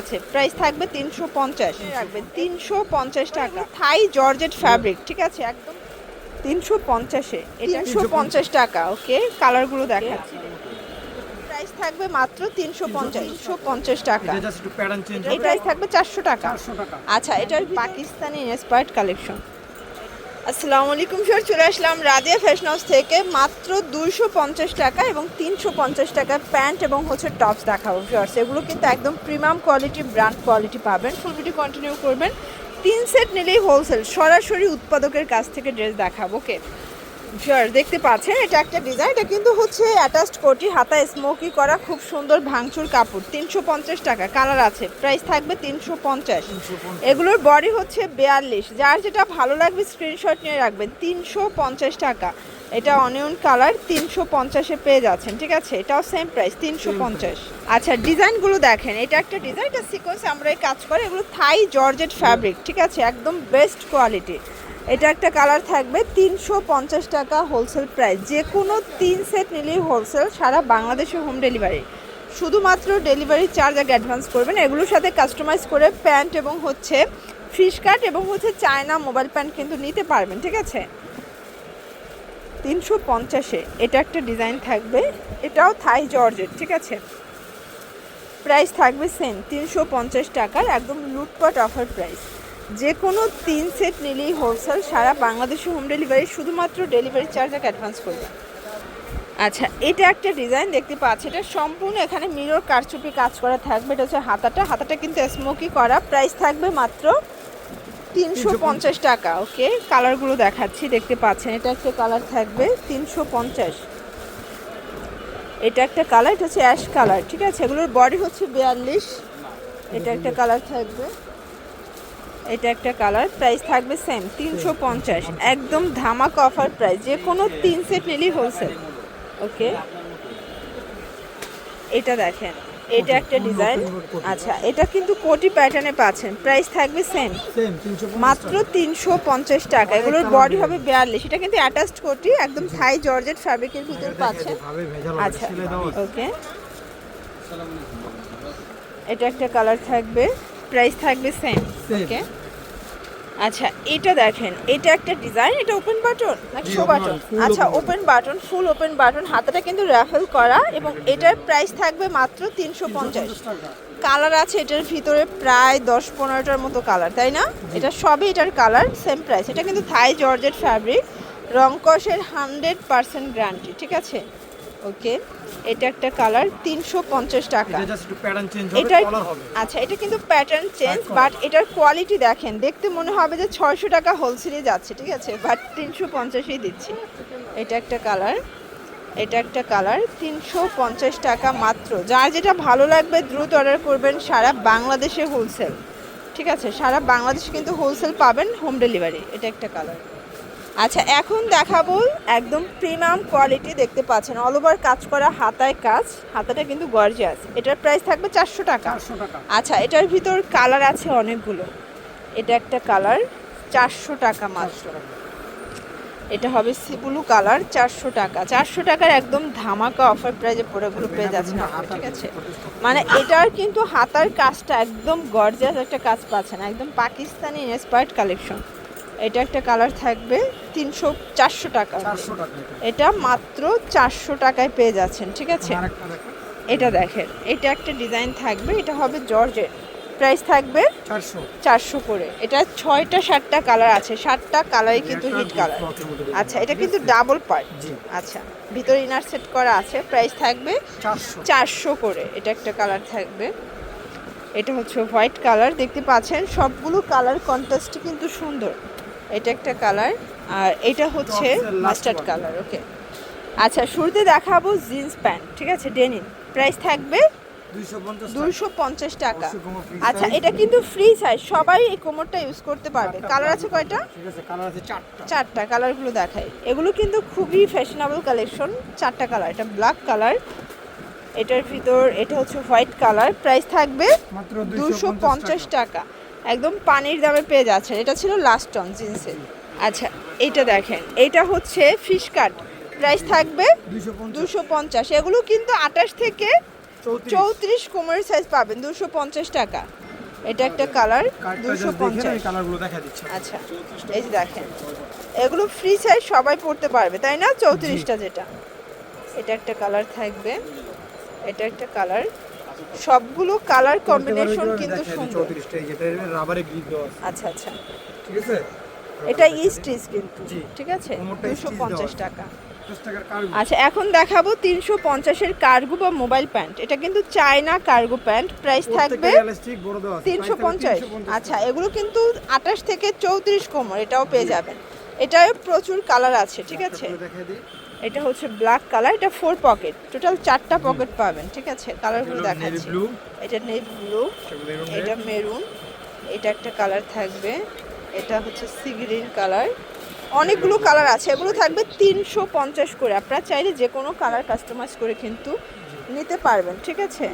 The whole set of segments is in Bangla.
আছে। প্রাইস থাকবে তিনশো পঞ্চাশ। তিনশো পঞ্চাশ টাকা। থাই জর্জেট ফ্যাব্রিক ঠিক আছে? একদম তিনশো পঞ্চাশে। তিনশো পঞ্চাশ। টাকা ওকে? কালারগুলো দেখাচ্ছি। প্রাইস থাকবে মাত্র তিনশো পঞ্চাশ। তিনশো পঞ্চাশ টাকা। এই প্রাইস থাকবে চারশো টাকা। আচ্ছা এটা পাকিস্তানি ইন্সপায়ার্ড কালেকশন আসসালামু আলাইকুম স্যার চলে আসলাম রাজিয়া ফ্যাশন হাউস থেকে মাত্র দুইশো পঞ্চাশ টাকা এবং তিনশো পঞ্চাশ টাকা প্যান্ট এবং হচ্ছে টপস দেখাবো ফিওর্স এগুলো কিন্তু একদম প্রিমিয়াম কোয়ালিটি, ব্র্যান্ড কোয়ালিটি পাবেন। ফুল ভিডিও কন্টিনিউ করবেন। তিন সেট নিলেই হোলসেল সরাসরি উৎপাদকের কাছ থেকে ড্রেস দেখাবো ওকে শিওর দেখতে পাচ্ছেন এটা একটা ডিজাইন এটা কিন্তু হচ্ছে অ্যাটাচড কোটি হাতায় স্মোকি করা খুব সুন্দর ভাঙচুর কাপড় তিনশো পঞ্চাশ টাকা কালার আছে প্রাইস থাকবে তিনশো পঞ্চাশ। এগুলোর বডি হচ্ছে বেয়াল্লিশ যার যেটা ভালো লাগবে স্ক্রিনশট নিয়ে রাখবেন তিনশো পঞ্চাশ টাকা। এটা অনিয়ন কালার তিনশো পঞ্চাশে পেয়ে যাচ্ছেন ঠিক আছে? এটাও সেম প্রাইস তিনশো পঞ্চাশ। আচ্ছা ডিজাইনগুলো দেখেন এটা একটা ডিজাইন এটা সিকোয়েন্স আমরা এই কাজ করে এগুলো থাই জর্জেট ফ্যাব্রিক ঠিক আছে? একদম বেস্ট কোয়ালিটি এটা একটা কালার থাকবে তিনশো পঞ্চাশ টাকা হোলসেল প্রাইস যে কোনো তিন সেট নিলেই হোলসেল সারা বাংলাদেশে হোম ডেলিভারি শুধুমাত্র ডেলিভারি চার্জ আগে অ্যাডভান্স করবেন। এগুলোর সাথে কাস্টমাইজ করে প্যান্ট এবং হচ্ছে ফিশ কাট এবং হচ্ছে চায়না মোবাইল প্যান্ট কিন্তু নিতে পারবেন, ঠিক আছে? তিনশো পঞ্চাশে এটা একটা ডিজাইন থাকবে। এটাও থাই জর্জেট ঠিক আছে? প্রাইস থাকবে সেম তিনশো পঞ্চাশ টাকার একদম লুটপাট অফার প্রাইস যে কোনো তিন সেট নিলেই হোলসেল সারা বাংলাদেশে হোম ডেলিভারি শুধুমাত্র ডেলিভারি চার্জ এক অ্যাডভান্স করবে। আচ্ছা এটা একটা ডিজাইন দেখতে পাচ্ছি। এটা সম্পূর্ণ এখানে মিরর কারচুপি কাজ করা থাকবে। এটা হচ্ছে হাতাটা। হাতাটা কিন্তু স্মোকি করা। প্রাইস থাকবে মাত্র তিনশো পঞ্চাশ টাকা। ওকে কালারগুলো দেখাচ্ছি। দেখতে পাচ্ছেন, এটা একটা কালার থাকবে তিনশো পঞ্চাশ। এটা একটা কালার এটা হচ্ছে অ্যাশ কালার ঠিক আছে? এগুলোর বডি হচ্ছে বিয়াল্লিশ। এটা একটা কালার থাকবে। এটা একটা কালার প্রাইস থাকবে সেম তিনশো পঞ্চাশ। একদম ধামাক অফার প্রাইস যে কোনো তিন সেট নিলেই হোলসেল ওকে এটা দেখেন এটা একটা ডিজাইন আচ্ছা এটা কিন্তু কোটি প্যাটার্নে পাচ্ছেন প্রাইস থাকবে সেম সেম 350 মাত্র তিনশো পঞ্চাশ টাকা এগুলোর বডি হবে বিয়াল্লিশ এটা কিন্তু অ্যাটাচড কোটি একদম থাই জর্জেট ফ্যাব্রিকের ভিতর পাচ্ছেন। আচ্ছা ওকে এটা একটা কালার থাকবে প্রাইস থাকবে সেম ওকে আচ্ছা এটা দেখেন এটা একটা ডিজাইন এটা ওপেন বাটন নাকি শো বাটন আচ্ছা open button full open button হাতাটা কিন্তু র্যাফেল করা এবং এটার প্রাইস থাকবে মাত্র তিনশো পঞ্চাশ। কালার আছে এটার ভিতরে প্রায় দশ পনেরোটার মতো কালার তাই না? এটা সবই এটার কালার সেম প্রাইস এটা কিন্তু থাই জর্জেট ফ্যাব্রিক রংকসের হান্ড্রেড পার্সেন্ট গ্যারান্টি ঠিক আছে? ওকে এটা একটা কালার তিনশো পঞ্চাশ টাকা। এটা আচ্ছা এটা কিন্তু প্যাটার্ন চেঞ্জ বাট এটার কোয়ালিটি দেখেন দেখতে মনে হবে যে ছয়শো টাকা হোলসেলে যাচ্ছে ঠিক আছে? বাট তিনশো পঞ্চাশেই দিচ্ছি। এটা একটা কালার এটা একটা কালার তিনশো পঞ্চাশ টাকা মাত্র। যার যেটা ভালো লাগবে দ্রুত অর্ডার করবেন সারা বাংলাদেশে হোলসেল ঠিক আছে? সারা বাংলাদেশে কিন্তু হোলসেল পাবেন হোম ডেলিভারি এটা একটা কালার। আচ্ছা এখন দেখাবো একদম প্রিমিয়াম কোয়ালিটি দেখতে পাচ্ছেন। অল ওভার কাজ করা হাতায় কাজ হাতাটা কিন্তু গর্জিয়াস এটার প্রাইস থাকবে চারশো টাকা। আচ্ছা এটার ভিতর কালার আছে অনেকগুলো। এটা একটা কালার চারশো টাকা মাত্র। এটা হবে সিবুলু কালার চারশো টাকা। চারশো টাকার একদম ধামাকা অফার প্রাইজে পুরোগুলো পেয়ে যাচ্ছেন আপনারা, ঠিক আছে? মানে এটার কিন্তু হাতার কাজটা একদম গর্জিয়াস একটা কাজ পাচ্ছেন। একদম পাকিস্তানি ইন্সপায়ার্ড কালেকশন এটা একটা কালার থাকবে তিনশো চারশো টাকা। এটা। মাত্র চারশো টাকায় পেয়ে যাচ্ছেন ঠিক আছে? এটা দেখেন এটা একটা ডিজাইন থাকবে এটা হবে জর্জের প্রাইস থাকবে চারশো। করে। এটা ছয়টা সাতটা কালার আছে সাতটা কালারই কিন্তু হিট কালার। আচ্ছা এটা কিন্তু ডাবল পার্ট আচ্ছা ভিতরে ইনার সেট করা আছে প্রাইস থাকবে চারশো। করে। এটা একটা কালার থাকবে। এটা হচ্ছে হোয়াইট কালার দেখতে পাচ্ছেন? সবগুলো কালার কন্ট্রাস্ট কিন্তু সুন্দর। এটা একটা কালার আর এটা হচ্ছে মাস্টার্ড কালার ওকে আচ্ছা শুরুতে দেখাবো জিন্স প্যান্ট ঠিক আছে ডেনিম। প্রাইস থাকবে 250 টাকা। দুইশো পঞ্চাশ টাকা। আচ্ছা এটা কিন্তু ফ্রি সাইজ সবাই এই কোমরটা ইউজ করতে পারবে। কালার আছে কয়টা? চারটা। কালারগুলো দেখাই। এগুলো কিন্তু খুবই ফ্যাশনেবল কালেকশন চারটা কালার এটা ব্ল্যাক কালার এটার ভিতর এটা হচ্ছে হোয়াইট কালার প্রাইস থাকবে দুশো পঞ্চাশ টাকা। একদম পানির দামে পেয়ে যাচ্ছেন। এটা ছিল লাস্ট টন জিন্সের। আচ্ছা এইটা দেখেন। এটা হচ্ছে ফিশ কাট প্রাইস থাকবে দুশো পঞ্চাশ। এগুলো কিন্তু আঠাশ থেকে চৌত্রিশ। কোমরের সাইজ পাবেন দুশো পঞ্চাশ টাকা। এটা একটা কালার দুশো পঞ্চাশ। আচ্ছা এই যে দেখেন। এগুলো ফ্রি সাইজ সবাই পড়তে পারবে তাই না? চৌত্রিশটা যেটা। এটা একটা কালার থাকবে। এটা একটা কালার সবগুলো কালার কম্বিনেশন কিন্তু সুন্দর। চৌত্রিশটা এই যেটা রাবারে গ্রিপ দেওয়া আছে। আচ্ছা আচ্ছা। ঠিক আছে? এটা ইস্টিস কিন্তু। ঠিক আছে? কোমরটা দুশো stitch পঞ্চাশ দেওয়া। টাকা। আচ্ছা এখন দেখাবো তিনশো পঞ্চাশের কার্গো বা মোবাইল প্যান্ট এটা কিন্তু চায়না কার্গো প্যান্ট প্রাইস থাকবে তিনশো পঞ্চাশ। আচ্ছা এগুলো কিন্তু আঠাশ থেকে চৌত্রিশ কোমর এটাও পেয়ে যাবেন। এটাও প্রচুর কালার আছে ঠিক আছে? এটা হচ্ছে ব্ল্যাক কালার এটা ফোর পকেট টোটাল চারটা পকেট পাবেন ঠিক আছে? কালারগুলো দেখাচ্ছি। এটা নেভি ব্লু এটা মেরুন এটা একটা কালার থাকবে। এটা হচ্ছে সি গ্রিন কালার অনেকগুলো কালার আছে এগুলো থাকবে তিনশো পঞ্চাশ করে। আপনারা চাইলে যে কোনো কালার কাস্টমাইজ করে কিন্তু নিতে পারবেন ঠিক আছে?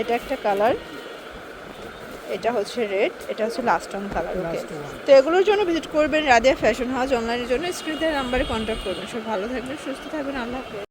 এটা একটা কালার এটা হচ্ছে রেড এটা হচ্ছে লাস্ট অন কালার ওকে তো এগুলোর জন্য ভিজিট করবেন রাধিয়া ফ্যাশন হাউস অনলাইনের জন্য স্ক্রিনের নাম্বারে কন্ট্যাক্ট করবেন। সব ভালো থাকবেন সুস্থ থাকবেন আল্লাহ হাফেজ।